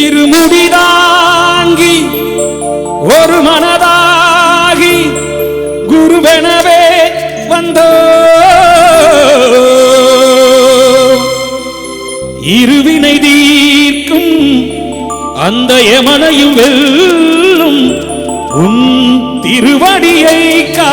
இருமுடிதாங்கி ஒரு மனதாகி குருவெனவே வந்தோ. இருவினை தீர்க்கும் அந்த யமனையும் வெல்லும் உன் திருவடியை கா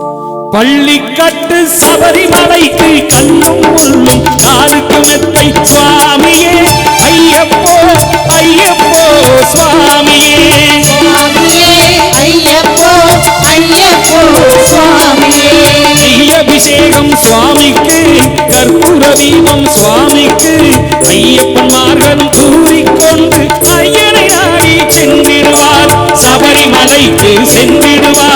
பள்ளிக்கட்டு சபரிமலைக்கு கல்லும் முள்ளும் காலுக்கு மெத்தை சுவாமியே. ஐயப்போ ஐயப்போ சுவாமியே. ஐயப்போ ஐயப்போ சுவாமியே. அபிஷேகம் சுவாமிக்கு கற்பூர தீபம் சுவாமிக்கு ஐயப்பன்மார்களும் கூறிக்கொண்டு ஐயனை நாடி சென்றிடுவார். சபரிமலைக்கு சென்றிடுவார்.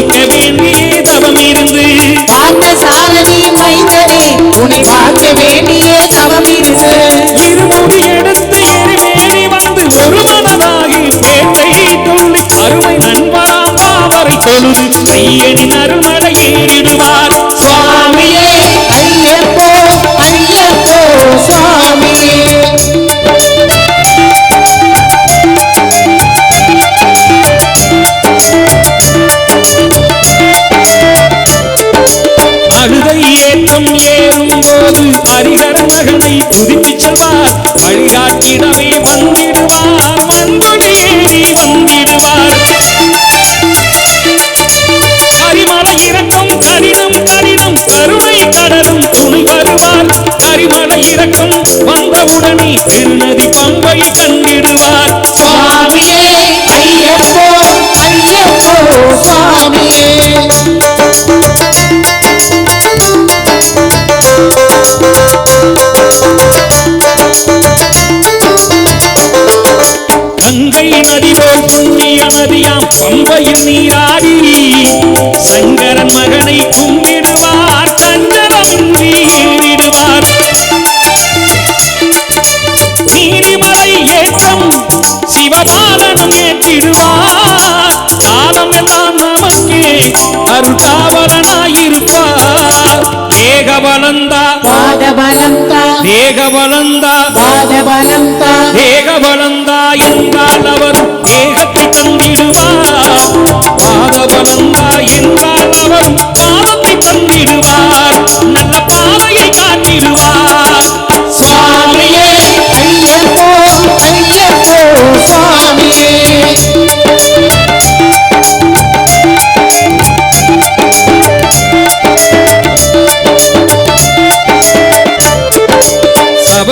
பார்க்க வேண்டியே தவம் இருந்து பார்த்த சாரதி மைந்தனே உன்னை பார்க்க வேண்டிய தவம் இருந்து இருமுடி எடுத்து எரிமேனி வந்து ஒரு மனதாகி பேட்டை துள்ளி அருமை நண்பராம் பாவரை தொழுது ஐயனின் அருள்மலை வந்தவுடனே திருநதி பம்பை கண்டிடுவார் சுவாமியே ஐயப்போ ஐயப்போ சுவாமியே. கங்கை நதி போல் புண்ணிய நதியாம் பம்பையில் நீராடி சங்கரன் மகனை கும்பிடுவார். சிவபாலனும் ஏற்றிடுவார் காலம் எல்லாம் நமக்கே அருள்காவலனாயிருப்பார் தேகபலந்தா பாதபலந்தா தேகபலந்தா பாதபலந்தா. தேகபலந்தா என்றால் அவர் தேகத்தை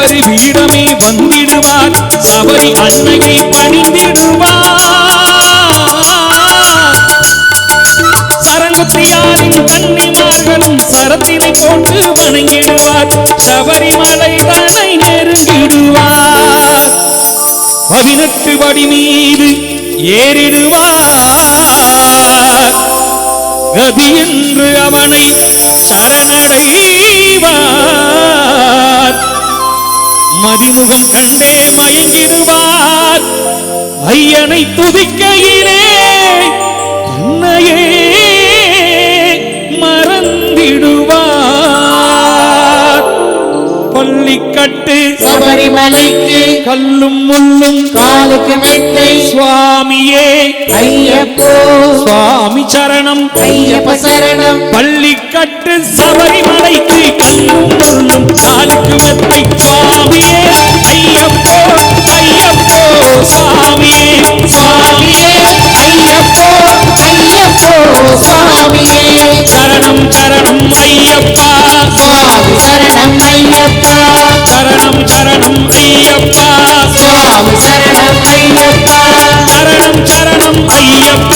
சபரி பீடமே வந்திடுவார். சபரி அன்னையை பணிந்திடுவார். சரங்குத்தியாரின் கன்னிமார்களும் சரத்தினை போட்டு வணங்கிடுவார். சபரிமலை தன்னை நெருங்கிடுவார். பதினெட்டு படி மீது ஏறிடுவார். கதி என்று அவனை சரணடைவார். மதிமுகம் கண்டே மயங்கிடுவார். ஐயனை துதிக்கையிலே தன்னையே மறந்திடுவார். பள்ளிக்கட்டு சபரிமலைக்கு கல்லும் முள்ளும் காலுக்கு மெத்தை சுவாமியே. ஐயப்போ. சுவாமி சரணம். ஐயப்ப சரணம். பள்ளிக்கட்டு சபரிமலைக்கு கல்லும் முள்ளும் காலுக்கு மெத்தை சுவாமியே சரணம் ஐயப்பா சரணம் ஐயப்பா. சரணம் சரணம் ஐயப்பா சரணம் ஐயப்பா. சரணம் சரணம் ஐயப்பா.